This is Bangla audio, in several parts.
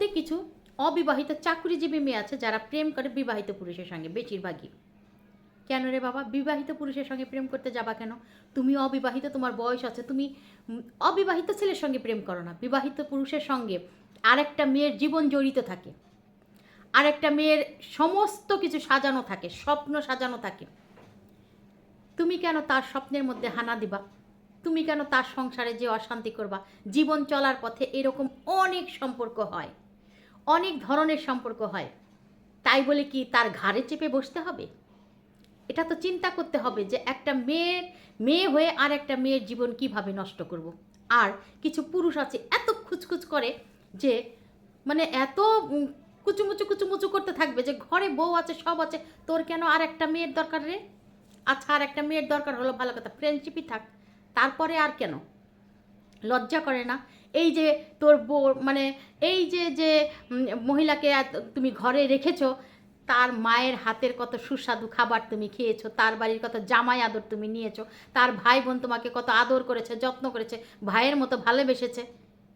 মধ্যে কিছু অবিবাহিত চাকরিজীবী মেয়ে আছে যারা প্রেম করে বিবাহিত পুরুষের সঙ্গে বেশিরভাগই। কেন রে বাবা? বিবাহিত পুরুষের সঙ্গে প্রেম করতে যাবা কেন? তুমি অবিবাহিত, তোমার বয়স আছে, তুমি অবিবাহিত ছেলের সঙ্গে প্রেম করো না। বিবাহিত পুরুষের সঙ্গে আরেকটা মেয়ের জীবন জড়িত থাকে। আরেকটা মেয়ের সমস্ত কিছু সাজানো থাকে, স্বপ্ন সাজানো থাকে। তুমি কেন তার স্বপ্নের মধ্যে হানা দিবা? তুমি কেন তার সংসারে যে অশান্তি করবা? জীবন চলার পথে এরকম অনেক সম্পর্ক হয়। অনেক ধরনের সম্পর্ক হয়। তাই বলে কি তার ঘাড়ে চেপে বসতে হবে? এটা তো চিন্তা করতে হবে যে একটা মেয়ের, মেয়ে হয়ে আর একটা মেয়ের জীবন কীভাবে নষ্ট করব। আর কিছু পুরুষ আছে এত খুচখুচ করে যে মানে এত কুচুমুচু কুচুমুচু করতে থাকবে যে ঘরে বউ আছে, সব আছে, তোর কেন আর একটা মেয়ের দরকার রে? আচ্ছা আর একটা মেয়ের দরকার হলো, ভালো কথা ফ্রেন্ডশিপই থাক। তারপরে আর কেন? লজ্জা করে না? এই যে তোর বউ মানে এই যে যে মহিলাকে তুমি ঘরে রেখেছো, তার মায়ের হাতের কত সুস্বাদু খাবার তুমি খেয়েছো, তার বাড়ির কত জামাই আদর তুমি নিয়েছো, তার ভাই বোন তোমাকে কত আদর করেছে, যত্ন করেছে, ভাইয়ের মতো ভালোবেসেছে,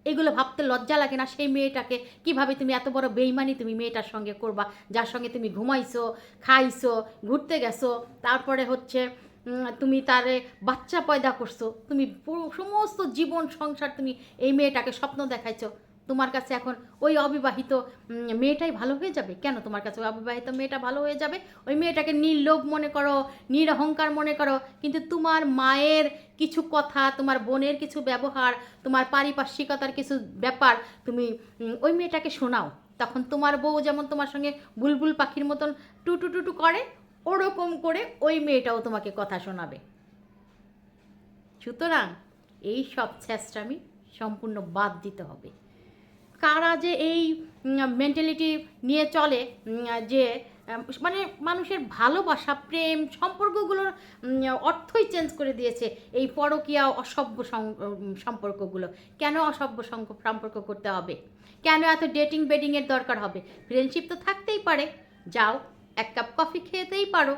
এগুলো ভাবতে লজ্জা লাগে না সেই মেয়েটাকে? কীভাবে তুমি এত বড় বেইমানি তুমি মেয়েটার সঙ্গে করবা? যার সঙ্গে তুমি ঘুমাইছো, খাইছো, ঘুরতে গেছো, তারপরে হচ্ছে তুমি তারে বাচ্চা পয়দা করছ, তুমি সমস্ত জীবন সংসার তুমি এই মেয়েটাকে স্বপ্ন দেখাইছো। তোমার কাছে এখন ওই অবিবাহিত মেয়েটাই ভালো হয়ে যাবে? কেন তোমার কাছে ওই অবিবাহিত মেয়েটা ভালো হয়ে যাবে? ওই মেয়েটাকে নির্লোভ মনে করো, নিরহংকার মনে করো, কিন্তু তোমার মায়ের কিছু কথা, তোমার বোনের কিছু ব্যবহার, তোমার পারিপার্শ্বিকতার কিছু ব্যাপার তুমি ওই মেয়েটাকে শোনাও। তখন তোমার বউ যেমন তোমার সঙ্গে বুলবুল পাখির মতন টুটু টুটু করে ওরকম করে ওই মেয়েটাও তোমাকে কথা শোনাবে। সুতরাং এই সব ছ্যাঁচড়ামি সম্পূর্ণ বাদ দিতে হবে। কারা যে এই মেন্টালিটি নিয়ে চলে যে মানে মানুষের ভালোবাসা, প্রেম সম্পর্কগুলোর অর্থই চেঞ্জ করে দিয়েছে এই পরকীয়া অসভ্য সম্পর্কগুলো। কেন অসভ্য সম্পর্ক করতে হবে? কেন এত ডেটিং বেডিংয়ের দরকার হবে? ফ্রেন্ডশিপ তো থাকতেই পারে। যাও এক কাপ কফি খেতেই পারো।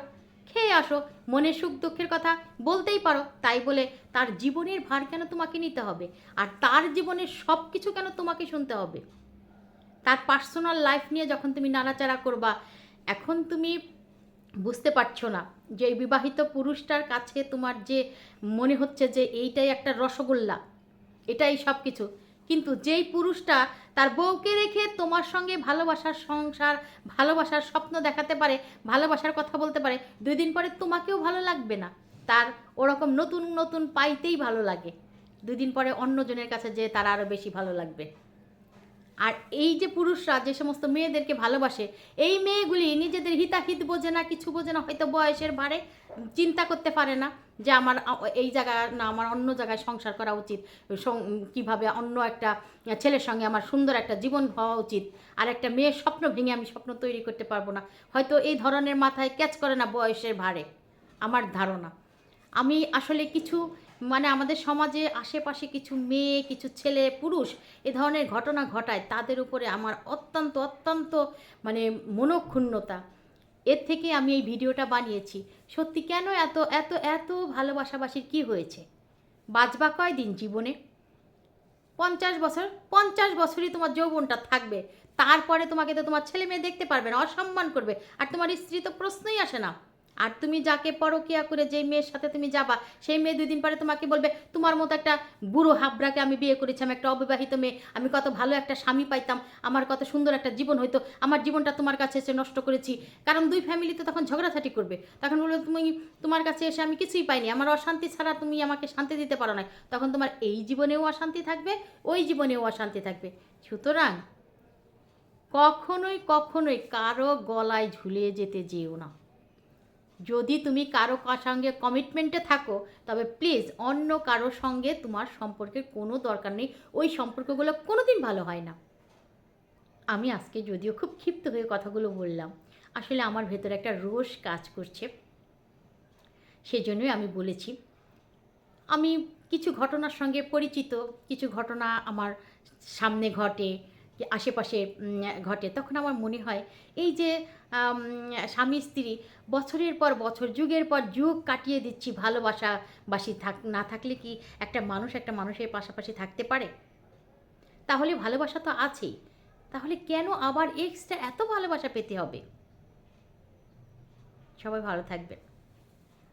খেয়ে আসো, মনের সুখ দুঃখের কথা বলতেই পারো, তাই বলে তার জীবনের ভার কেন তোমাকে নিতে হবে? আর তার জীবনের সব কিছু কেন তোমাকে শুনতে হবে? তার পার্সোনাল লাইফ নিয়ে যখন তুমি নাড়াচাড়া করবা, এখন তুমি বুঝতে পারছ না যে এই বিবাহিত পুরুষটার কাছে তোমার যে মনে হচ্ছে যে এইটাই একটা রসগোল্লা, এটাই সব কিছু কিন্তু যেই পুরুষটা তার বউকে রেখে তোমার সঙ্গে ভালোবাসার সংসার, ভালোবাসার স্বপ্ন দেখাতে পারে, ভালোবাসার কথা বলতে পারে, দুই দিন পরে তোমাকেও ভালো লাগবে না। তার ওরকম নতুন নতুন পাইতেই ভালো লাগে। দুদিন পরে অন্যজনের কাছে যেয়ে তার আরও বেশি ভালো লাগবে। আর এই যে পুরুষরা যে সমস্ত মেয়েদেরকে ভালোবাসে, এই মেয়েগুলি নিজেদের হিতাহিত বোঝে না, কিছু বোঝে না, হয়তো বয়সের ভারে চিন্তা করতে পারে না যে আমার এই জায়গায় না, আমার অন্য জায়গায় সংসার করা উচিত কীভাবে অন্য একটা ছেলের সঙ্গে আমার সুন্দর একটা জীবন হওয়া উচিত, আর একটা মেয়ের স্বপ্ন ভেঙে আমি স্বপ্ন তৈরি করতে পারব না। হয়তো এই ধরনের মাথায় ক্যাচ করে না বয়সের ভারে আমার ধারণা। আমি আসলে কিছু মানে আমাদের সমাজে আশেপাশে কিছু মেয়ে, কিছু ছেলে, পুরুষ এ ধরনের ঘটনা ঘটায়, তাদের উপরে আমার অত্যন্ত অত্যন্ত মানে মনক্ষুণ্ণতা। এর থেকে আমি এই ভিডিওটা বানিয়েছি। সত্যি কেন এত এত এত ভালোবাসাবাসির কি হয়েছে? বাঁচবা কয়দিন জীবনে? পঞ্চাশ বছর, পঞ্চাশ বছরই তোমার যৌবনটা থাকবে। তারপরে তোমাকে তো তোমার ছেলে মেয়ে দেখতে পারবে না, অসম্মান করবে। আর তোমার স্ত্রী তো প্রশ্নই আসে না। আর তুমি যাকে পরকিয়া করে যেই মেয়ের সাথে তুমি যাবা, সেই মেয়ে দুই দিন পরে তোমাকে বলবে, তোমার মতো একটা বুড়ো হাবড়াকে আমি বিয়ে করেছি, আমি একটা অবিবাহিত মেয়ে, আমি কত ভালো একটা স্বামী পাইতাম, আমার কত সুন্দর একটা জীবন হইতো, আমার জীবনটা তোমার কাছে এসে নষ্ট করেছি। কারণ দুই ফ্যামিলি তো তখন ঝগড়াঝাটি করবে। তখন বলবে, তুমি তোমার কাছে এসে আমি কিছুই পাইনি, আমার অশান্তি ছাড়া তুমি আমাকে শান্তি দিতে পারো না তখন তোমার এই জীবনেও অশান্তি থাকবে, ওই জীবনেও অশান্তি থাকবে। সুতরাং কখনোই কখনোই কারও গলায় ঝুলিয়ে যেতে যেও না। যদি তুমি কারও কা- সঙ্গে কমিটমেন্টে থাকো, তবে প্লিজ অন্য কারোর সঙ্গে তোমার সম্পর্কের কোনো দরকার নেই। ওই সম্পর্কগুলো কোনোদিন ভালো হয় না। আমি আজকে যদিও খুব ক্ষিপ্ত হয়ে কথাগুলো বললাম, আসলে আমার ভেতরে একটা রোষ কাজ করছে। সেজন্যই আমি বলেছি, আমি কিছু ঘটনার সঙ্গে পরিচিত, কিছু ঘটনা আমার সামনে ঘটে আশেপাশে ঘটে। তখন আমার মনে হয়, এই যে স্বামী, স্ত্রী, বছরের পর বছর, যুগের পর যুগ কাটিয়ে দিচ্ছি ভালোবাসা বাসি থাক, না থাকলে কি একটা মানুষ একটা মানুষের পাশাপাশি থাকতে পারে? তাহলে ভালোবাসা তো আছেই। তাহলে কেন আবার এক্সট্রা এত ভালোবাসা পেতে হবে? সবাই ভালো থাকবেন।